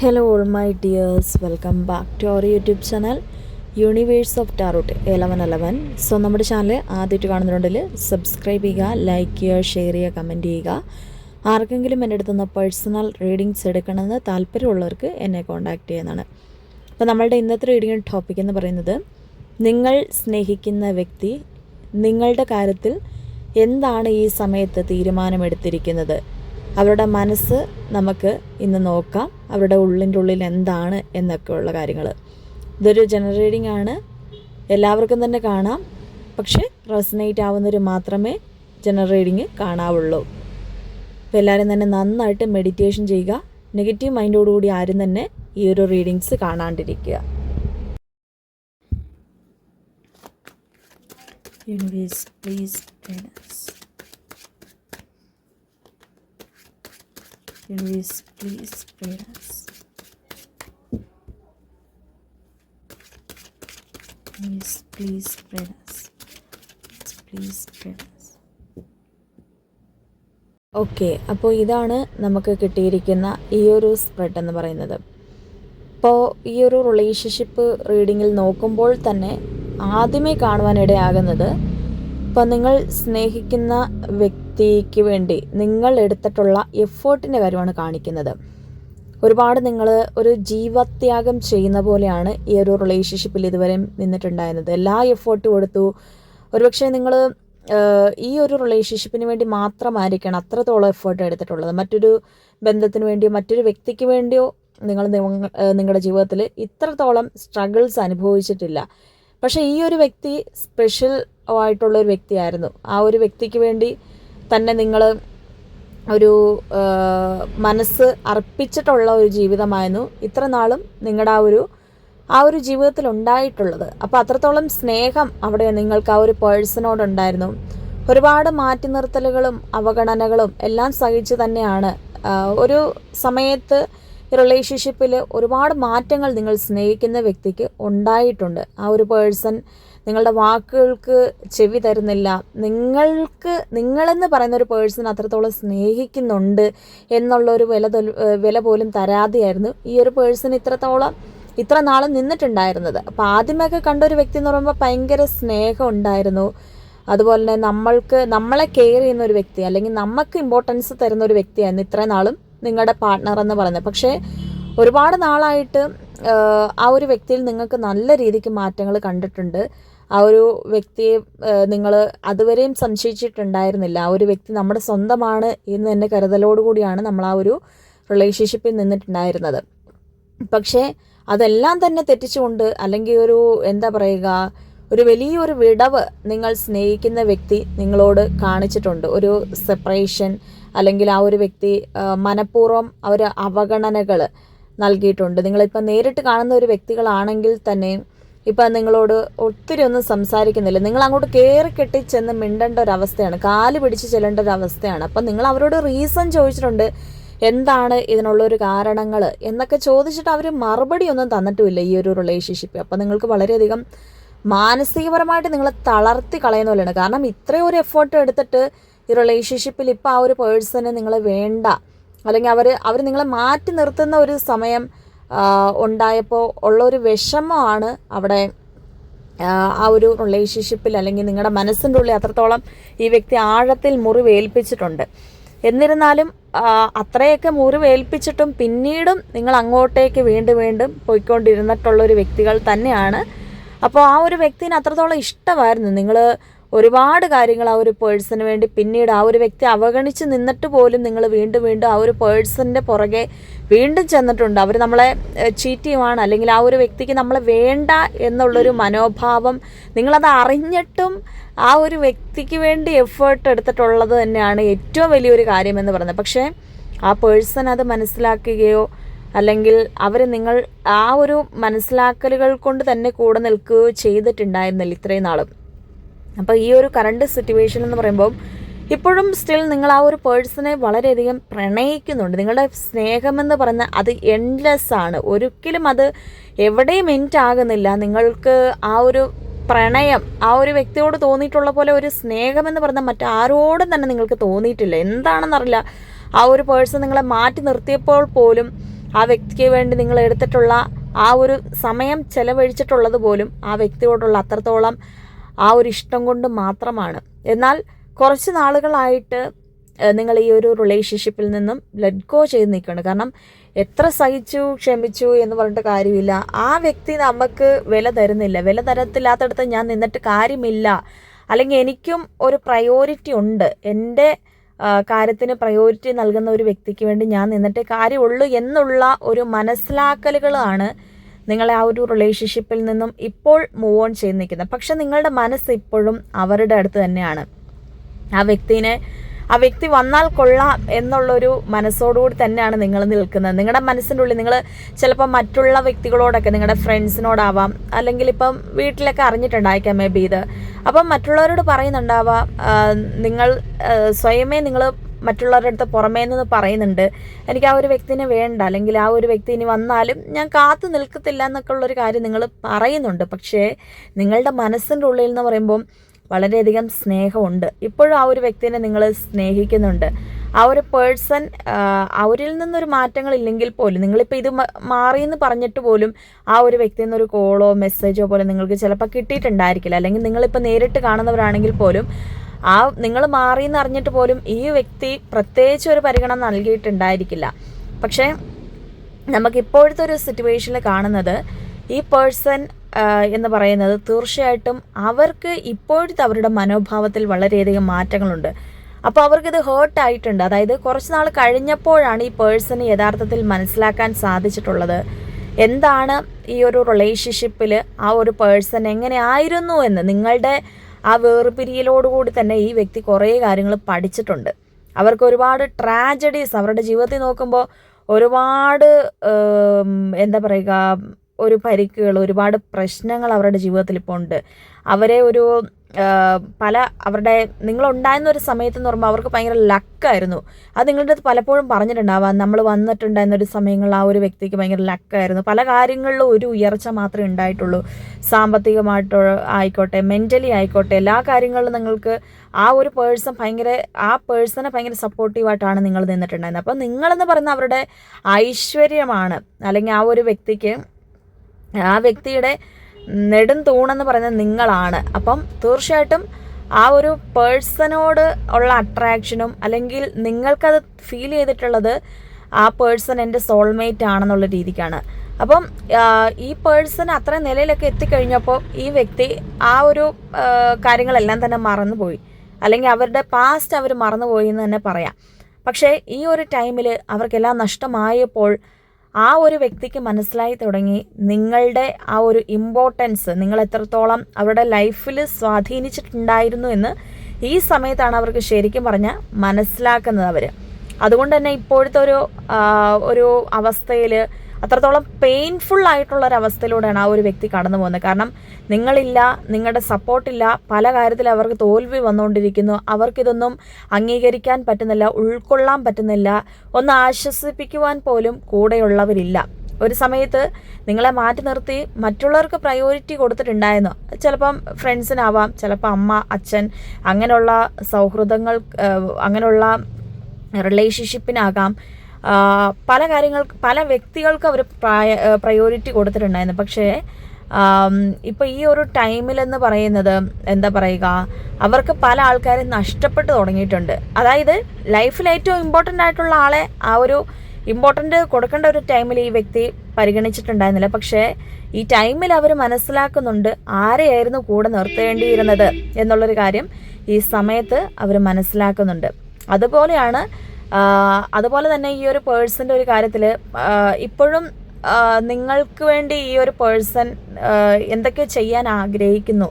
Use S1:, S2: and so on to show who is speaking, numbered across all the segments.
S1: Hello all my dears welcome back to our YouTube channel universe of tarot eleven eleven so നമ്മുടെ channel ആദ്യമായിട്ട് കാണുന്നുണ്ടെങ്കിൽ subscribe ചെയ്യുക like ചെയ്യുക share ചെയ്യുക comment ചെയ്യുക. ആർക്കെങ്കിലും എന്റെ അടുത്തുനിന്ന് പേഴ്സണൽ റീഡിങ്സ് എടുക്കണമെന്ന് താല്പര്യമുള്ളവർക്ക് എന്നെ കോൺടാക്റ്റ് ചെയ്യുന്നതാണ്. അപ്പോൾ നമ്മളുടെ ഇന്നത്തെ റീഡിംഗ് ടോപ്പിക് എന്ന് പറയുന്നത് നിങ്ങൾ സ്നേഹിക്കുന്ന വ്യക്തി നിങ്ങളുടെ കാര്യത്തിൽ എന്താണ് ഈ സമയത്ത് തീരുമാനമെടുത്തിരിക്കുന്നത്? അവരുടെ മനസ്സ് നമുക്ക് ഇന്ന് നോക്കാം. അവരുടെ ഉള്ളിന്റെ ഉള്ളിൽ എന്താണ് എന്നൊക്കെയുള്ള കാര്യങ്ങൾ. ഇതൊരു ജനറേറ്റിംഗ് ആണ്. എല്ലാവർക്കും തന്നെ കാണാം. പക്ഷേ റെസനേറ്റ് ആവുന്നവർ മാത്രമേ ജനറേറ്റിംഗ് കാണാവുള്ളൂ. അപ്പോൾ എല്ലാവരും തന്നെ നന്നായിട്ട് മെഡിറ്റേഷൻ ചെയ്യുക. നെഗറ്റീവ് മൈൻഡോടുകൂടി ആരും തന്നെ ഈ ഒരു readings കാണാണ്ടിരിക്കുക. Universe please Universe, please pray us. Please, please pray us. Please pray us. Okay അപ്പോൾ ഇതാണ് നമുക്ക് കിട്ടിയിരിക്കുന്ന ഈ ഒരു സ്പ്രെഡ് എന്ന് പറയുന്നത് ഇപ്പോൾ ഈ ഒരു റിലേഷൻഷിപ്പ് റീഡിങ്ങിൽ നോക്കുമ്പോൾ തന്നെ ആദ്യമേ കാണുവാനിടയാകുന്നത് ഇപ്പോൾ നിങ്ങൾ സ്നേഹിക്കുന്ന വ്യക്തിക്ക് വേണ്ടി നിങ്ങൾ എടുത്തിട്ടുള്ള എഫേർട്ടിന്റെ കാര്യമാണ് കാണിക്കുന്നത്. ഒരുപാട് നിങ്ങൾ ഒരു ജീവത്യാഗം ചെയ്യുന്ന പോലെയാണ് ഈ ഒരു റിലേഷൻഷിപ്പിൽ ഇതുവരെ നിന്നിട്ടുണ്ടായിരുന്നത്. എല്ലാ എഫേർട്ടും കൊടുത്തു ഒരുപക്ഷെ നിങ്ങൾ ഈ ഒരു റിലേഷൻഷിപ്പിന് വേണ്ടി മാത്രമായിരിക്കണം അത്രത്തോളം എഫേർട്ട് എടുത്തിട്ടുള്ളത്. മറ്റൊരു ബന്ധത്തിന് വേണ്ടിയോ മറ്റൊരു വ്യക്തിക്ക് വേണ്ടിയോ നിങ്ങൾ നിങ്ങളുടെ ജീവിതത്തിൽ ഇത്രത്തോളം സ്ട്രഗിൾസ് അനുഭവിച്ചിട്ടില്ല. പക്ഷേ ഈ ഒരു വ്യക്തി സ്പെഷ്യൽ ആയിട്ടുള്ള ഒരു വ്യക്തിയായിരുന്നു. ആ ഒരു വ്യക്തിക്ക് വേണ്ടി തന്നെ നിങ്ങൾ ഒരു മനസ്സ് അർപ്പിച്ചിട്ടുള്ള ഒരു ജീവിതമായിരുന്നു ഇത്ര നാളും നിങ്ങളുടെ ആ ഒരു ആ ഒരു ജീവിതത്തിൽ ഉണ്ടായിട്ടുള്ളത്. അപ്പോൾ അത്രത്തോളം സ്നേഹം അവിടെ നിങ്ങൾക്ക് ആ ഒരു പേഴ്സണോടുണ്ടായിരുന്നു ഒരുപാട് മാറ്റി നിർത്തലുകളും അവഗണനകളും എല്ലാം സഹിച്ച് തന്നെയാണ് ഒരു സമയത്ത് റിലേഷൻഷിപ്പിൽ ഒരുപാട് മാറ്റങ്ങൾ നിങ്ങൾ സ്നേഹിക്കുന്ന വ്യക്തിക്ക് ഉണ്ടായിട്ടുണ്ട്. ആ ഒരു പേഴ്സൺ നിങ്ങളുടെ വാക്കുകൾക്ക് ചെവി തരുന്നില്ല. നിങ്ങൾക്ക് നിങ്ങളെന്ന് പറയുന്ന ഒരു പേഴ്സൺ അത്രത്തോളം സ്നേഹിക്കുന്നുണ്ട് എന്നുള്ള ഒരു വില വില പോലും തരാതെയായിരുന്നു ഈ ഒരു പേഴ്സൺ ഇത്രത്തോളം ഇത്ര നാളും നിന്നിട്ടുണ്ടായിരുന്നത്. അപ്പോൾ ആദ്യമൊക്കെ കണ്ട ഒരു വ്യക്തി എന്ന് പറയുമ്പോൾ ഭയങ്കര സ്നേഹം ഉണ്ടായിരുന്നു. അതുപോലെ തന്നെ നമ്മൾക്ക് നമ്മളെ കെയർ ചെയ്യുന്ന ഒരു വ്യക്തി അല്ലെങ്കിൽ നമുക്ക് ഇമ്പോർട്ടൻസ് തരുന്ന ഒരു വ്യക്തിയായിരുന്നു ഇത്രയും നാളും നിങ്ങളുടെ പാർട്ണർ എന്ന് പറയുന്നത്. പക്ഷേ ഒരുപാട് നാളായിട്ട് ആ ഒരു വ്യക്തിയിൽ നിങ്ങൾക്ക് നല്ല രീതിക്ക് മാറ്റങ്ങൾ കണ്ടിട്ടുണ്ട്. ആ ഒരു വ്യക്തിയെ നിങ്ങൾ അതുവരെയും സംശയിച്ചിട്ടുണ്ടായിരുന്നില്ല. ആ ഒരു വ്യക്തി നമ്മുടെ സ്വന്തമാണ് എന്ന് തന്നെ കരുതലോടുകൂടിയാണ് നമ്മൾ ആ ഒരു റിലേഷൻഷിപ്പിൽ നിന്നിട്ടുണ്ടായിരുന്നത്. പക്ഷേ അതെല്ലാം തന്നെ തെറ്റിച്ചുകൊണ്ട് അല്ലെങ്കിൽ ഒരു എന്താ പറയുക ഒരു വലിയൊരു വിടവ് നിങ്ങൾ സ്നേഹിക്കുന്ന വ്യക്തി നിങ്ങളോട് കാണിച്ചിട്ടുണ്ട്. ഒരു സെപ്പറേഷൻ അല്ലെങ്കിൽ ആ ഒരു വ്യക്തി മനഃപൂർവം അവർ അവഗണനകൾ നൽകിയിട്ടുണ്ട്. നിങ്ങളിപ്പോൾ നേരിട്ട് കാണുന്ന ഒരു വ്യക്തികളാണെങ്കിൽ തന്നെ ഇപ്പം നിങ്ങളോട് ഒത്തിരി ഒന്നും സംസാരിക്കുന്നില്ല. നിങ്ങൾ അങ്ങോട്ട് കയറി കെട്ടി ചെന്ന് മിണ്ടേണ്ട ഒരു അവസ്ഥയാണ് കാൽ പിടിച്ച് ചെല്ലേണ്ട ഒരു അവസ്ഥയാണ് അപ്പം നിങ്ങൾ അവരോട് റീസൺ ചോദിച്ചിട്ടുണ്ട്. എന്താണ് ഇതിനുള്ളൊരു കാരണങ്ങൾ എന്നൊക്കെ ചോദിച്ചിട്ട് അവർ മറുപടി ഒന്നും തന്നിട്ടുമില്ല ഈ ഒരു റിലേഷൻഷിപ്പ് അപ്പം നിങ്ങൾക്ക് വളരെയധികം മാനസികപരമായിട്ട് നിങ്ങളെ തളർത്തി കളയുന്ന പോലെയാണ്. കാരണം ഇത്രയും ഒരു എഫേർട്ട് എടുത്തിട്ട് ഈ റിലേഷൻഷിപ്പിൽ ഇപ്പോൾ ആ ഒരു പേഴ്സണ് നിങ്ങളെ വേണ്ട. അല്ലെങ്കിൽ അവർ അവർ നിങ്ങളെ മാറ്റി നിർത്തുന്ന ഒരു സമയം ഉണ്ടായപ്പോൾ ഉള്ളൊരു വിഷമമാണ് അവിടെ ആ ഒരു റിലേഷൻഷിപ്പിൽ അല്ലെങ്കിൽ നിങ്ങളുടെ മനസ്സിന്റെ ഉള്ളിൽ അത്രത്തോളം ഈ വ്യക്തി ആഴത്തിൽ മുറിവേൽപ്പിച്ചിട്ടുണ്ട്. എന്നിരുന്നാലും അത്രയൊക്കെ മുറിവേൽപ്പിച്ചിട്ടും പിന്നീടും നിങ്ങൾ അങ്ങോട്ടേക്ക് വീണ്ടും വീണ്ടും പോയിക്കൊണ്ടിരുന്നിട്ടുള്ളൊരു വ്യക്തികൾ തന്നെയാണ്. അപ്പോൾ ആ ഒരു വ്യക്തിന് അത്രത്തോളം ഇഷ്ടമായിരുന്നു. നിങ്ങൾ ഒരുപാട് കാര്യങ്ങൾ ആ ഒരു പേഴ്സന് വേണ്ടി പിന്നീട് ആ ഒരു വ്യക്തി അവഗണിച്ച് നിന്നിട്ട് പോലും നിങ്ങൾ വീണ്ടും വീണ്ടും ആ ഒരു പേഴ്സണിന്റെ പുറകെ വീണ്ടും ചെന്നിട്ടുണ്ട്. അവർ നമ്മളെ ചീറ്റ് ചെയ്യുവാണ്. അല്ലെങ്കിൽ ആ ഒരു വ്യക്തിക്ക് നമ്മളെ വേണ്ട എന്നുള്ളൊരു മനോഭാവം നിങ്ങളത് അറിഞ്ഞിട്ടും ആ ഒരു വ്യക്തിക്ക് വേണ്ടി എഫേർട്ട് എടുത്തിട്ടുള്ളത് തന്നെയാണ് ഏറ്റവും വലിയൊരു കാര്യമെന്ന് പറയുന്നത്. പക്ഷേ ആ പേഴ്സൺ അത് മനസ്സിലാക്കുകയോ അല്ലെങ്കിൽ അവർ നിങ്ങൾ ആ ഒരു മനസ്സിലാക്കലുകൾ കൊണ്ട് തന്നെ കൂടെ നിൽക്കുകയോ ചെയ്തിട്ടുണ്ടായിരുന്നില്ല ഇത്രയും നാളും. അപ്പോൾ ഈ ഒരു കറണ്ട് സിറ്റുവേഷൻ എന്ന് പറയുമ്പോൾ ഇപ്പോഴും സ്റ്റിൽ നിങ്ങൾ ആ ഒരു പേഴ്സണെ വളരെയധികം പ്രണയിക്കുന്നുണ്ട്. നിങ്ങളുടെ സ്നേഹമെന്ന് പറഞ്ഞ അത് എൻലെസ് ആണ്. ഒരിക്കലും അത് എവിടെയും എന്റ് ആകുന്നില്ല. നിങ്ങൾക്ക് ആ ഒരു പ്രണയം ആ ഒരു വ്യക്തിയോട് തോന്നിയിട്ടുള്ള പോലെ ഒരു സ്നേഹമെന്ന് പറഞ്ഞാൽ മറ്റാരോടും തന്നെ നിങ്ങൾക്ക് തോന്നിയിട്ടില്ല. എന്താണെന്നറിയില്ല ആ ഒരു പേഴ്സൺ നിങ്ങളെ മാറ്റി നിർത്തിയപ്പോൾ പോലും ആ വ്യക്തിക്ക് വേണ്ടി നിങ്ങൾ എടുത്തിട്ടുള്ള ആ ഒരു സമയം ചെലവഴിച്ചിട്ടുള്ളത് പോലും ആ വ്യക്തിയോടുള്ള അത്രത്തോളം ആ ഒരു ഇഷ്ടം കൊണ്ട് മാത്രമാണ്. എന്നാൽ കുറച്ച് നാളുകളായിട്ട് നിങ്ങൾ ഈ ഒരു റിലേഷൻഷിപ്പിൽ നിന്നും ലെറ്റ് ഗോ ചെയ്ത് നിൽക്കുകയാണ്. കാരണം എത്ര സഹിച്ചു ക്ഷമിച്ചു എന്ന് പറഞ്ഞിട്ട് കാര്യമില്ല. ആ വ്യക്തി നമുക്ക് വില തരുന്നില്ല. വില തരത്തില്ലാത്തടത്ത് ഞാൻ നിന്നിട്ട് കാര്യമില്ല. അല്ലെങ്കിൽ എനിക്കും ഒരു പ്രയോറിറ്റി ഉണ്ട്. എന്റെ കാര്യത്തിന് പ്രയോറിറ്റി നൽകുന്ന ഒരു വ്യക്തിക്ക് വേണ്ടി ഞാൻ നിന്നിട്ട് കാര്യമുള്ളൂ എന്നുള്ള ഒരു മനസ്സിലാക്കലുകളാണ് നിങ്ങളെ ആ ഒരു റിലേഷൻഷിപ്പിൽ നിന്നും ഇപ്പോൾ മൂവ് ഓൺ ചെയ്ത് നിൽക്കുന്നത് പക്ഷെ നിങ്ങളുടെ മനസ്സ് ഇപ്പോഴും അവരുടെ അടുത്ത് തന്നെയാണ്. ആ വ്യക്തിനെ ആ വ്യക്തി വന്നാൽ കൊള്ളാം എന്നുള്ളൊരു മനസ്സോടുകൂടി തന്നെയാണ് നിങ്ങൾ നിൽക്കുന്നത്. നിങ്ങളുടെ മനസ്സിന്റെ ഉള്ളിൽ നിങ്ങൾ ചിലപ്പോൾ മറ്റുള്ള വ്യക്തികളോടൊക്കെ നിങ്ങളുടെ ഫ്രണ്ട്സിനോടാവാം അല്ലെങ്കിൽ ഇപ്പം വീട്ടിലൊക്കെ അറിഞ്ഞിട്ടുണ്ടായിരിക്കാം മേ ബി ഇത്. അപ്പം മറ്റുള്ളവരോട് പറയുന്നുണ്ടാവാം നിങ്ങൾ സ്വയമേ നിങ്ങൾ മറ്റുള്ളവരുടെ അടുത്ത് പുറമേ നിന്ന് പറയുന്നുണ്ട് എനിക്ക് ആ ഒരു വ്യക്തിനെ വേണ്ട. അല്ലെങ്കിൽ ആ ഒരു വ്യക്തി ഇനി വന്നാലും ഞാൻ കാത്തു നിൽക്കത്തില്ല എന്നൊക്കെ ഉള്ളൊരു കാര്യം നിങ്ങൾ പറയുന്നുണ്ട്. പക്ഷേ നിങ്ങളുടെ മനസ്സിന്റെ ഉള്ളിൽ എന്ന് പറയുമ്പം വളരെയധികം സ്നേഹമുണ്ട്. ഇപ്പോഴും ആ ഒരു വ്യക്തിനെ നിങ്ങൾ സ്നേഹിക്കുന്നുണ്ട്. ആ ഒരു പേഴ്സൺ അവരിൽ നിന്നൊരു മാറ്റങ്ങളില്ലെങ്കിൽ പോലും നിങ്ങളിപ്പോൾ ഇത് മാറിയെന്ന് പറഞ്ഞിട്ട് പോലും ആ ഒരു വ്യക്തിയിൽ നിന്നൊരു കോളോ മെസ്സേജോ പോലെ നിങ്ങൾക്ക് ചിലപ്പോൾ കിട്ടിയിട്ടുണ്ടായിരിക്കില്ല. അല്ലെങ്കിൽ നിങ്ങളിപ്പോൾ നേരിട്ട് കാണുന്നവരാണെങ്കിൽ പോലും ആ നിങ്ങൾ മാറിയെന്ന് അറിഞ്ഞിട്ട് പോലും ഈ വ്യക്തി പ്രത്യേകിച്ച് ഒരു പരിഗണന നൽകിയിട്ടുണ്ടായിരിക്കില്ല. പക്ഷേ നമുക്ക് ഇപ്പോഴത്തെ ഒരു സിറ്റുവേഷനിൽ കാണുന്നത് ഈ പേഴ്സൺ എന്ന് പറയുന്നത് തീർച്ചയായിട്ടും അവർക്ക് ഇപ്പോഴത്തെ അവരുടെ മനോഭാവത്തിൽ വളരെയധികം മാറ്റങ്ങളുണ്ട്. അപ്പോൾ അവർക്കിത് ഹേർട്ട് ആയിട്ടുണ്ട്. അതായത് കുറച്ച് നാൾ കഴിഞ്ഞപ്പോഴാണ് ഈ പേഴ്സണ് യഥാർത്ഥത്തിൽ മനസ്സിലാക്കാൻ സാധിച്ചിട്ടുള്ളത്. എന്താണ് ഈ ഒരു റിലേഷൻഷിപ്പിൽ ആ ഒരു പേഴ്സൺ എങ്ങനെ ആയിരുന്നു എന്ന് നിങ്ങളുടെ ആ വേർപിരിയലോടുകൂടി തന്നെ ഈ വ്യക്തി കുറേ കാര്യങ്ങൾ പഠിച്ചിട്ടുണ്ട്. അവർക്ക് ഒരുപാട് ട്രാജഡീസ് അവരുടെ ജീവിതത്തിൽ നോക്കുമ്പോൾ ഒരുപാട് എന്താ പറയുക ഒരു പരിക്കുകൾ ഒരുപാട് പ്രശ്നങ്ങൾ അവരുടെ ജീവിതത്തിൽ ഇപ്പോൾ ഉണ്ട്. അവരെ ഒരു പല അവരുടെ നിങ്ങളുണ്ടായിരുന്ന ഒരു സമയത്ത് എന്ന് പറയുമ്പോൾ അവർക്ക് ഭയങ്കര ലക്കായിരുന്നു. അത് നിങ്ങളുടെ അടുത്ത് പലപ്പോഴും പറഞ്ഞിട്ടുണ്ടാവാം. നമ്മൾ വന്നിട്ടുണ്ടായിരുന്ന ഒരു സമയങ്ങളിൽ ആ ഒരു വ്യക്തിക്ക് ഭയങ്കര ലക്കായിരുന്നു. പല കാര്യങ്ങളിലും ഒരു ഉയർച്ച മാത്രമേ ഉണ്ടായിട്ടുള്ളൂ. സാമ്പത്തികമായിട്ടോ ആയിക്കോട്ടെ മെന്റലി ആയിക്കോട്ടെ എല്ലാ കാര്യങ്ങളിലും നിങ്ങൾക്ക് ആ ഒരു പേഴ്സൺ ഭയങ്കര ആ പേഴ്സണെ ഭയങ്കര സപ്പോർട്ടീവായിട്ടാണ് നിങ്ങൾ നിന്നിട്ടുണ്ടായിരുന്നത്. അപ്പോൾ നിങ്ങളെന്ന് പറയുന്ന അവരുടെ ഐശ്വര്യമാണ്. അല്ലെങ്കിൽ ആ ഒരു വ്യക്തിക്ക് ആ വ്യക്തിയുടെ നെടും തൂണെന്ന് പറയുന്നത് നിങ്ങളാണ്. അപ്പം തീർച്ചയായിട്ടും ആ ഒരു പേഴ്സണോട് ഉള്ള അട്രാക്ഷനും അല്ലെങ്കിൽ നിങ്ങൾക്കത് ഫീൽ ചെയ്തിട്ടുള്ളത് ആ പേഴ്സൺ എന്റെ സോൾമേറ്റ് ആണെന്നുള്ള രീതിക്കാണ്. അപ്പം ഈ പേഴ്സൺ അത്ര നിലയിലൊക്കെ എത്തിക്കഴിഞ്ഞപ്പോൾ ഈ വ്യക്തി ആ ഒരു കാര്യങ്ങളെല്ലാം തന്നെ മറന്നുപോയി. അല്ലെങ്കിൽ അവരുടെ പാസ്റ്റ് അവർ മറന്നുപോയി എന്ന് തന്നെ പറയാം. പക്ഷേ ഈ ഒരു ടൈമിൽ അവർക്കെല്ലാം നഷ്ടമായപ്പോൾ ആ ഒരു വ്യക്തിക്ക് മനസ്സിലായി തുടങ്ങി നിങ്ങളുടെ ആ ഒരു ഇമ്പോർട്ടൻസ് നിങ്ങൾ എത്രത്തോളം അവരുടെ ലൈഫിൽ സ്വാധീനിച്ചിട്ടുണ്ടായിരുന്നു എന്ന് ഈ സമയത്താണ് അവർക്ക് ശരിക്കും പറഞ്ഞാൽ മനസ്സിലാക്കുന്നത് അവർ അതുകൊണ്ട് തന്നെ ഇപ്പോഴത്തെ ഒരു ഒരു അവസ്ഥയിൽ അത്രത്തോളം പെയിൻഫുൾ ആയിട്ടുള്ള ഒരു അവസ്ഥയിലൂടെയാണ് ആ ഒരു വ്യക്തി കടന്നു പോകുന്നത്. കാരണം നിങ്ങളില്ല നിങ്ങളുടെ സപ്പോർട്ടില്ല പല കാര്യത്തിൽ അവർക്ക് തോൽവി വന്നുകൊണ്ടിരിക്കുന്നു. അവർക്കിതൊന്നും അംഗീകരിക്കാൻ പറ്റുന്നില്ല ഉൾക്കൊള്ളാൻ പറ്റുന്നില്ല ഒന്ന് ആശ്വസിപ്പിക്കുവാൻ പോലും കൂടെയുള്ളവരില്ല. ഒരു സമയത്ത് നിങ്ങളെ മാറ്റി നിർത്തി മറ്റുള്ളവർക്ക് പ്രയോറിറ്റി കൊടുത്തിട്ടുണ്ടായിരുന്നു. ചിലപ്പം ഫ്രണ്ട്സിനാവാം ചിലപ്പോൾ അമ്മ അച്ഛൻ അങ്ങനെയുള്ള സൗഹൃദങ്ങൾ അങ്ങനെയുള്ള റിലേഷൻഷിപ്പിനാകാം പല കാര്യങ്ങൾ പല വ്യക്തികൾക്ക് അവർ പ്രായ പ്രയോറിറ്റി കൊടുത്തിട്ടുണ്ടായിരുന്നു. പക്ഷേ ഇപ്പോൾ ഈ ഒരു ടൈമിലെന്ന് പറയുന്നത് എന്താ പറയുക അവർക്ക് പല ആൾക്കാരും നഷ്ടപ്പെട്ടു തുടങ്ങിയിട്ടുണ്ട്. അതായത് ലൈഫിൽ ഏറ്റവും ഇമ്പോർട്ടന്റ് ആയിട്ടുള്ള ആളെ ആ ഒരു ഇമ്പോർട്ടന്റ് കൊടുക്കേണ്ട ഒരു ടൈമിൽ ഈ വ്യക്തി പരിഗണിച്ചിട്ടുണ്ടായിരുന്നില്ല. പക്ഷേ ഈ ടൈമിൽ അവർ മനസ്സിലാക്കുന്നുണ്ട് ആരെയായിരുന്നു കൂടെ നിർത്തേണ്ടിയിരുന്നത് എന്നുള്ളൊരു കാര്യം ഈ സമയത്ത് അവർ മനസ്സിലാക്കുന്നുണ്ട്. അതുപോലെയാണ് അതുപോലെ തന്നെ ഈ ഒരു പേഴ്സന്റെ ഒരു കാര്യത്തിൽ ഇപ്പോഴും നിങ്ങൾക്ക് വേണ്ടി ഈ ഒരു പേഴ്സൺ എന്തൊക്കെ ചെയ്യാൻ ആഗ്രഹിക്കുന്നു.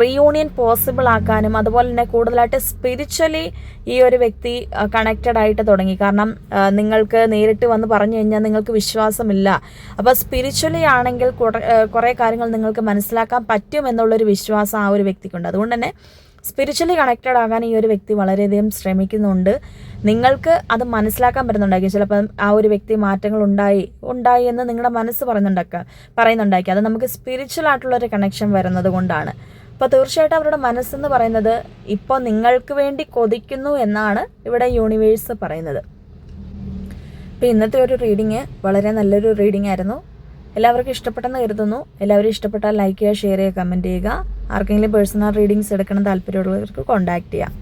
S1: റീയൂണിയൻ പോസിബിൾ ആക്കാനും അതുപോലെ തന്നെ കൂടുതലായിട്ട് സ്പിരിച്വലി ഈ ഒരു വ്യക്തി കണക്റ്റഡ് ആയിട്ട് തുടങ്ങി. കാരണം നിങ്ങൾക്ക് നേരിട്ട് വന്ന് പറഞ്ഞു കഴിഞ്ഞാൽ നിങ്ങൾക്ക് വിശ്വാസമില്ല. അപ്പോൾ സ്പിരിച്വലി ആണെങ്കിൽ കുറേ കാര്യങ്ങൾ നിങ്ങൾക്ക് മനസ്സിലാക്കാൻ പറ്റും എന്നുള്ളൊരു വിശ്വാസം ആ ഒരു വ്യക്തിക്കുണ്ട്. അതുകൊണ്ട് തന്നെ സ്പിരിച്വലി കണക്റ്റഡ് ആകാൻ ഈ ഒരു വ്യക്തി വളരെയധികം ശ്രമിക്കുന്നുണ്ട്. നിങ്ങൾക്ക് അത് മനസ്സിലാക്കാൻ പറ്റുന്നുണ്ടായിരിക്കും. ചിലപ്പോൾ ആ ഒരു വ്യക്തി മാറ്റങ്ങൾ ഉണ്ടായി ഉണ്ടായി എന്ന് നിങ്ങളുടെ മനസ്സ് പറയുന്നുണ്ടാക്കുക പറയുന്നുണ്ടായിരിക്കും. അത് നമുക്ക് സ്പിരിച്വൽ ആയിട്ടുള്ള ഒരു കണക്ഷൻ വരുന്നത് കൊണ്ടാണ്. അപ്പോൾ തീർച്ചയായിട്ടും അവരുടെ മനസ്സെന്ന് പറയുന്നത് ഇപ്പോൾ നിങ്ങൾക്ക് വേണ്ടി കൊതിക്കുന്നു എന്നാണ് ഇവിടെ യൂണിവേഴ്സ് പറയുന്നത്. അപ്പോൾ ഇന്നത്തെ ഒരു റീഡിങ് വളരെ നല്ലൊരു റീഡിംഗ് ആയിരുന്നു. എല്ലാവർക്കും ഇഷ്ടപ്പെട്ടെന്ന് കരുതുന്നു. എല്ലാവരും ഇഷ്ടപ്പെട്ടാൽ ലൈക്ക് ചെയ്യുക ഷെയർ ചെയ്യുക കമന്റ് ചെയ്യുക. ആർക്കെങ്കിലും പേഴ്സണൽ റീഡിങ്സ് എടുക്കണം താല്പര്യമുള്ളവർക്ക് കോൺടാക്റ്റ് ചെയ്യാം.